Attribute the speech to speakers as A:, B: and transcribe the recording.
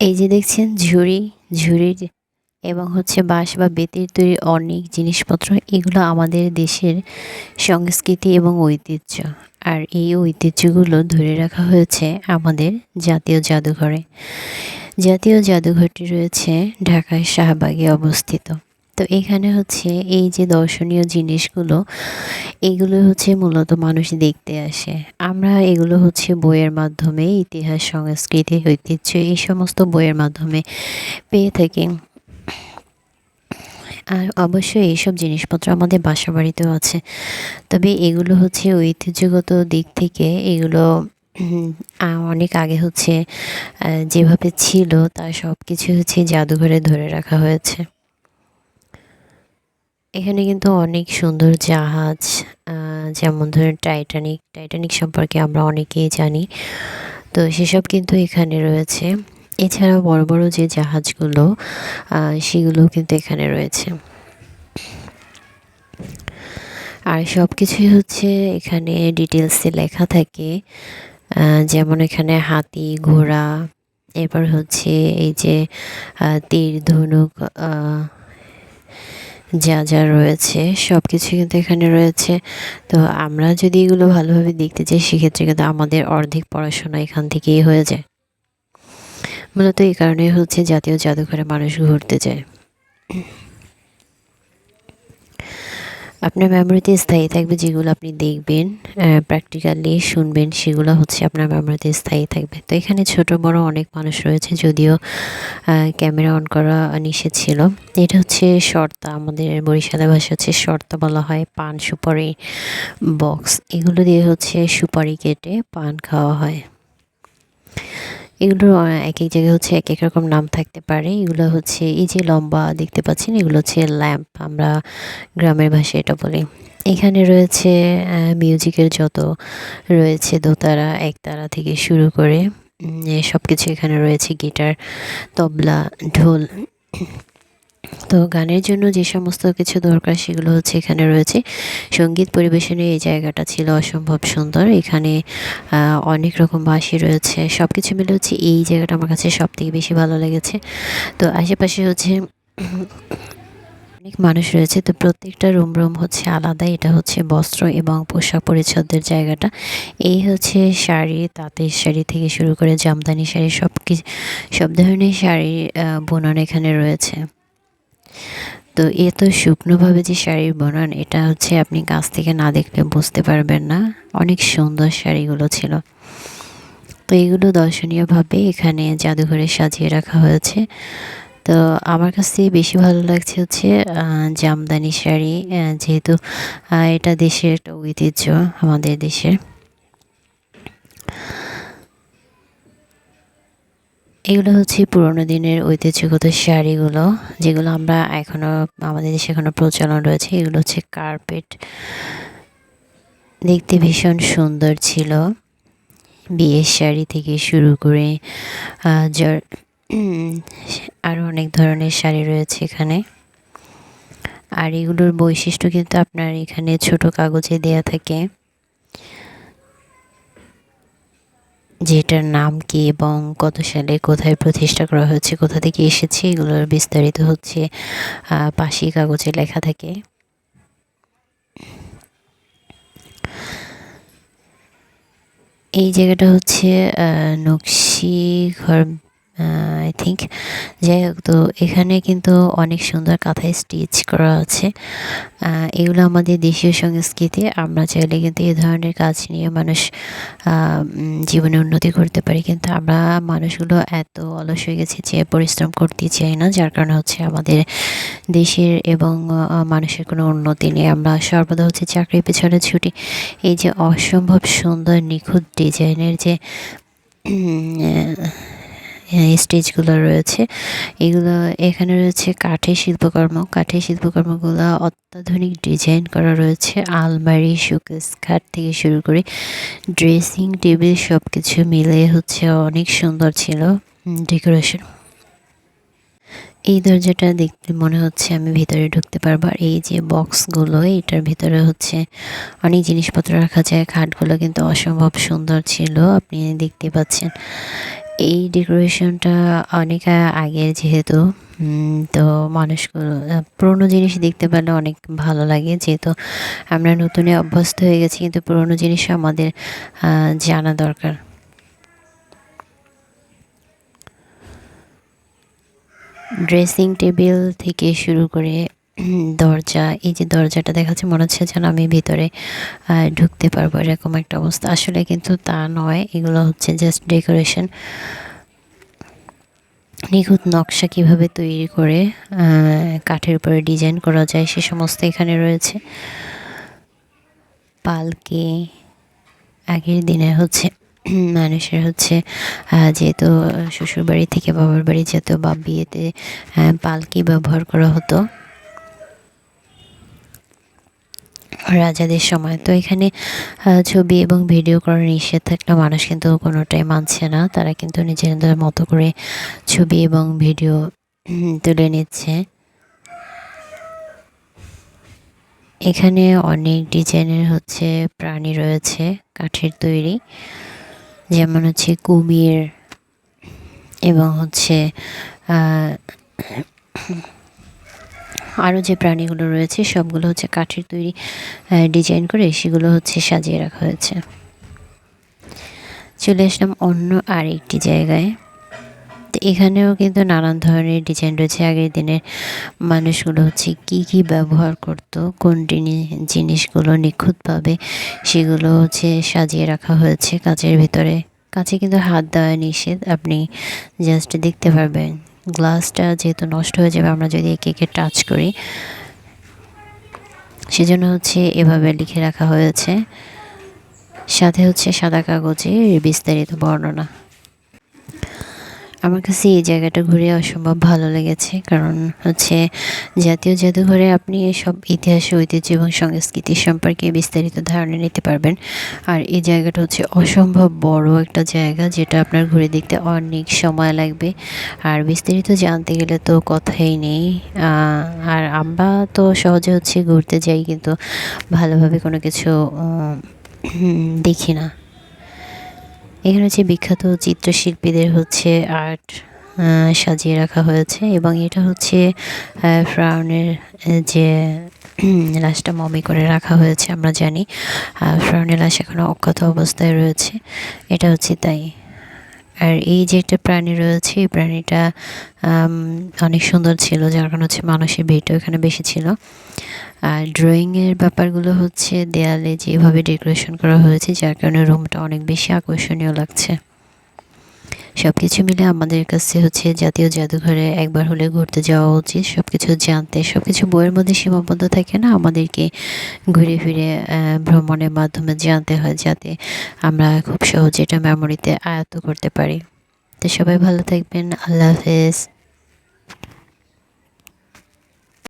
A: এই যে দেখছেন, ঝুড়ি, ঝুড়ির এবং হচ্ছে বাঁশ বা বেতের তৈরি অনেক জিনিসপত্র। এগুলো আমাদের দেশের সংস্কৃতি এবং ঐতিহ্য। আর এই ঐতিহ্যগুলো ধরে রাখা হয়েছে আমাদের জাতীয় জাদুঘরে। জাতীয় জাদুঘরটি রয়েছে ঢাকায় শাহবাগে অবস্থিত। তো এখানে হচ্ছে এই যে দর্শনীয় জিনিসগুলো, এগুলো হচ্ছে মূলত মানুষ দেখতে আসে। আমরা এগুলো হচ্ছে বইয়ের মাধ্যমে, ইতিহাস, সংস্কৃতি, ঐতিহ্য, এই সমস্ত বইয়ের মাধ্যমে পেয়ে থাকি। আর অবশ্যই এইসব জিনিসপত্র আমাদের বাসা বাড়িতেও আছে। তবে এগুলো হচ্ছে ঐতিহ্যগত দিক থেকে এগুলো অনেক আগে হচ্ছে যেভাবে ছিল তার সব কিছু হচ্ছে জাদুঘরে ধরে রাখা হয়েছে। এখানে কিন্তু অনেক সুন্দর জাহাজ যেমন ধরেন টাইটানিক টাইটানিক সম্পর্কে আমরা অনেকেই জানি। তো সেসব কিন্তু এখানে রয়েছে। এছাড়া বড় বড় যে জাহাজগুলো সেগুলো কিন্তু এখানে রয়েছে। আর সব কিছুই হচ্ছে এখানে ডিটেলসে লেখা থাকে। যেমন এখানে হাতি, ঘোড়া, এরপর হচ্ছে এই যে তীর, ধনুক যা যা রয়েছে সব কিছু কিন্তু এখানে রয়েছে। তো আমরা যদি এগুলো ভালোভাবে দেখতে চাই, সেক্ষেত্রে কিন্তু আমাদের অর্ধেক পড়াশোনা এখান থেকেই হয়ে যায়। মূলত এই কারণেই হচ্ছে জাতীয় জাদুঘরে মানুষ ঘুরতে যায়। আপনার মেমোরিতে স্থায়ী থাকবে যেগুলো আপনি দেখবেন প্র্যাকটিক্যালি শুনবেন, সেগুলো হচ্ছে আপনার মেমোরিতে স্থায়ী থাকবে। তো এখানে ছোট বড় অনেক মানুষ রয়েছে যদিও ক্যামেরা অন করা নিষেধ ছিল। এটা হচ্ছে শর্তা, আমাদের বরিশালের ভাষা হচ্ছে শর্তা বলা হয় পান সুপারি বক্স এগুলো দিয়ে হচ্ছে সুপারি কেটে পান খাওয়া হয়। এগুলোর এক এক জায়গায় হচ্ছে এক এক রকম নাম থাকতে পারে। এগুলো হচ্ছে এই যে লম্বা দেখতে পাচ্ছেন, এগুলো হচ্ছে ল্যাম্প, আমরা গ্রামের ভাষায় এটা বলি। এখানে রয়েছে মিউজিকের যত রয়েছে দোতারা, একতারা থেকে শুরু করে সব কিছু এখানে রয়েছে। গিটার, তবলা, ঢোল তো গানের জন্য যে সমস্ত কিছু দরকার সেগুলো হচ্ছে এখানে রয়েছে। সংগীত পরিবেশনের এই জায়গাটা ছিল অসম্ভব সুন্দর। এখানে অনেক রকম বাঁশি রয়েছে। সব কিছু মিলে হচ্ছে এই জায়গাটা আমার কাছে সব থেকে বেশি ভালো লেগেছে। তো আশেপাশে হচ্ছে অনেক মানুষ রয়েছে। তো প্রত্যেকটা রুম রুম হচ্ছে আলাদা। এটা হচ্ছে বস্ত্র এবং পোশাক পরিচ্ছদের জায়গাটা। এই হচ্ছে শাড়ি, তাঁতের শাড়ি থেকে শুরু করে জামদানি শাড়ি সব কিছু সব ধরনের শাড়ি বোনান এখানে রয়েছে। তো এত শুকনোভাবে যে শাড়ির বনান, এটা হচ্ছে আপনি কাছ থেকে না দেখলে বুঝতে পারবেন না। অনেক সুন্দর শাড়িগুলো ছিল। তো এগুলো দর্শনীয়ভাবে এখানে জাদুঘরে সাজিয়ে রাখা হয়েছে। তো আমার কাছ থেকে বেশি ভালো লাগছে হচ্ছে জামদানি শাড়ি যেহেতু এটা দেশের একটা ঐতিহ্য আমাদের দেশের। এগুলো হচ্ছে পুরোনো দিনের ঐতিহ্যগত শাড়িগুলো, যেগুলো আমরা এখনও আমাদের দেশে এখনও প্রচলন রয়েছে। এগুলো হচ্ছে কার্পেট। দেখতে ভীষণ সুন্দর ছিল। বিয়ের শাড়ি থেকে শুরু করে আরও অনেক ধরনের শাড়ি রয়েছে এখানে। আর এগুলোর বৈশিষ্ট্য কিন্তু আপনার এখানে ছোট কাগজে দেয়া থাকে। যেটার নাম কি এবং কত সালে কোথায় প্রতিষ্ঠা করা হয়েছে, কোথা থেকে এসেছে, এগুলোর বিস্তারিত হচ্ছে পাশি কাগজে লেখা থাকে। এই জায়গাটা হচ্ছে নকশি ঘর আই থিঙ্ক যাই হোক, তো এখানে কিন্তু অনেক সুন্দর কাঁথায় স্টিচ করা আছে। এগুলো আমাদের দেশীয় সংস্কৃতি। আমরা চাইলে কিন্তু এই ধরনের কাজ নিয়ে মানুষ জীবনে উন্নতি করতে পারি। কিন্তু আমরা মানুষগুলো এত অলস হয়ে গেছি যে পরিশ্রম করতে চাই না। যার কারণে হচ্ছে আমাদের দেশের এবং মানুষের কোনো উন্নতি নেই। আমরা সর্বদা হচ্ছে চাকরির পেছনে ছুটি। এই যে অসম্ভব সুন্দর নিখুঁত ডিজাইনের যে স্টেজগুলো রয়েছে। এগুলো, এখানে রয়েছে কাঠের শিল্পকর্ম। কাঠের শিল্পকর্মগুলো অত্যাধুনিক ডিজাইন করা রয়েছে। আলমারি, শোকেস, খাট থেকে শুরু করে ড্রেসিং টেবিল সব কিছু মিলে হচ্ছে অনেক সুন্দর ছিল ডেকোরেশন। এই দরজাটা দেখতে মনে হচ্ছে আমি ভিতরে ঢুকতে পারব। আর এই যে বক্সগুলো, এটার ভিতরে হচ্ছে অনেক জিনিসপত্র রাখা যায়। খাটগুলো কিন্তু অসম্ভব সুন্দর ছিল, আপনি দেখতে পাচ্ছেন। এই ডেকোরেশনটা অনেক আগের যেহেতু তো মানুষগুলো পুরোনো জিনিস দেখতে পেলে অনেক ভালো লাগে। যেহেতু আমরা নতুনে অভ্যস্ত হয়ে গেছি, কিন্তু পুরোনো জিনিস আমাদের জানা দরকার। ড্রেসিং টেবিল থেকে শুরু করে দরজা, এই যে দরজাটা দেখাচ্ছে মনে হচ্ছে যেন আমি ভিতরে ঢুকতে পারব, এরকম একটা অবস্থা। আসলে কিন্তু তা নয়, এগুলো হচ্ছে জাস্ট ডেকোরেশন নিখুঁত নকশা কীভাবে তৈরি করে কাঠের উপরে ডিজাইন করা যায়, সে সমস্ত এখানে রয়েছে। পালকে আগের দিনে হচ্ছে, মানুষের হচ্ছে যেহেতু শ্বশুর বাড়ি থেকে বাবার বাড়ি যেত বা বিয়েতে পালকি ব্যবহার করা হতো। রাজাদের সময়। তো এখানে ছবি এবং ভিডিও করার নিষেধ থাকলে মানুষ কিন্তু কোনোটাই মানছে না। তারা কিন্তু নিজেদের মতো করে ছবি এবং ভিডিও তুলে নিচ্ছে। এখানে অনেক ডিজাইনের হচ্ছে প্রাণী রয়েছে, কাঠের তৈরি। যেমন হচ্ছে কুমির এবং হচ্ছে আরও যে প্রাণীগুলো রয়েছে, সবগুলো হচ্ছে কাঠের তৈরি ডিজাইন করে সেগুলো হচ্ছে সাজিয়ে রাখা হয়েছে। চলে আসলাম অন্য আরেকটি জায়গায়। তো এখানেও কিন্তু নানান ধরনের ডিজাইন রয়েছে। আগের দিনের মানুষগুলো হচ্ছে কি কি ব্যবহার করত, কোন জিনি- জিনিসগুলো নিখুঁতভাবে সেগুলো হচ্ছে সাজিয়ে রাখা হয়েছে কাচের ভিতরে। কাছে কিন্তু হাত দেওয়া নিষেধ, আপনি জাস্ট দেখতে পারবেন। গ্লাসটা যেহেতু নষ্ট হয়ে যাবে, আমরা যদি একে টাচ করি, সেজন্য হচ্ছে এভাবে লিখে রাখা হয়েছে। সাথে হচ্ছে সাদা কাগজে বিস্তারিত বর্ণনা। আমার কাছে এই জায়গাটা ঘুরে অসম্ভব ভালো লেগেছে। কারণ হচ্ছে জাতীয় জাদুঘরে আপনি সব ইতিহাস, ঐতিহ্য এবং সংস্কৃতি সম্পর্কে বিস্তারিত ধারণা নিতে পারবেন। আর এই জায়গাটা হচ্ছে অসম্ভব বড় একটা জায়গা যেটা আপনার ঘুরে দেখতে অনেক সময় লাগবে। আর বিস্তারিত জানতে গেলে তো কথাই নেই। আর আমরা তো সহজে হচ্ছে ঘুরতে যাই কিন্তু ভালোভাবে কোনো কিছু দেখি না। এখানে হচ্ছে বিখ্যাত চিত্রশিল্পীদের হচ্ছে আর্ট সাজিয়ে রাখা হয়েছে এবং এটা হচ্ছে ফ্রাউনের যে লাশটা মমি করে রাখা হয়েছে, আমরা জানি। ফ্রাউনের লাশ এখনও অক্ষত অবস্থায় রয়েছে। এটা হচ্ছে তাই। আর এই যে একটা প্রাণী রয়েছে, এই প্রাণীটা অনেক সুন্দর ছিল, যার কারণে হচ্ছে মানুষের ভিড়টা ওখানে বেশি ছিল। আর ড্রয়িংয়ের ব্যাপারগুলো হচ্ছে দেয়ালে যেভাবে ডেকোরেশন করা হয়েছে, যার কারণে রুমটা অনেক বেশি আকর্ষণীয় লাগছে। সব কিছু মিলে আমাদের কাছে হচ্ছে জাতীয় জাদুঘরে একবার হলে ঘুরতে যাওয়া উচিত। সব কিছু জানতে সব কিছু বইয়ের মধ্যে সীমাবদ্ধ থাকে না? আমাদেরকে ঘুরে ফিরে ভ্রমণের মাধ্যমে জানতে হয় যাতে আমরা খুব সহজে এটা মেমোরিতে আয়ত্ত করতে পারি। তো সবাই ভালো থাকবেন। আল্লাহ হাফেজ।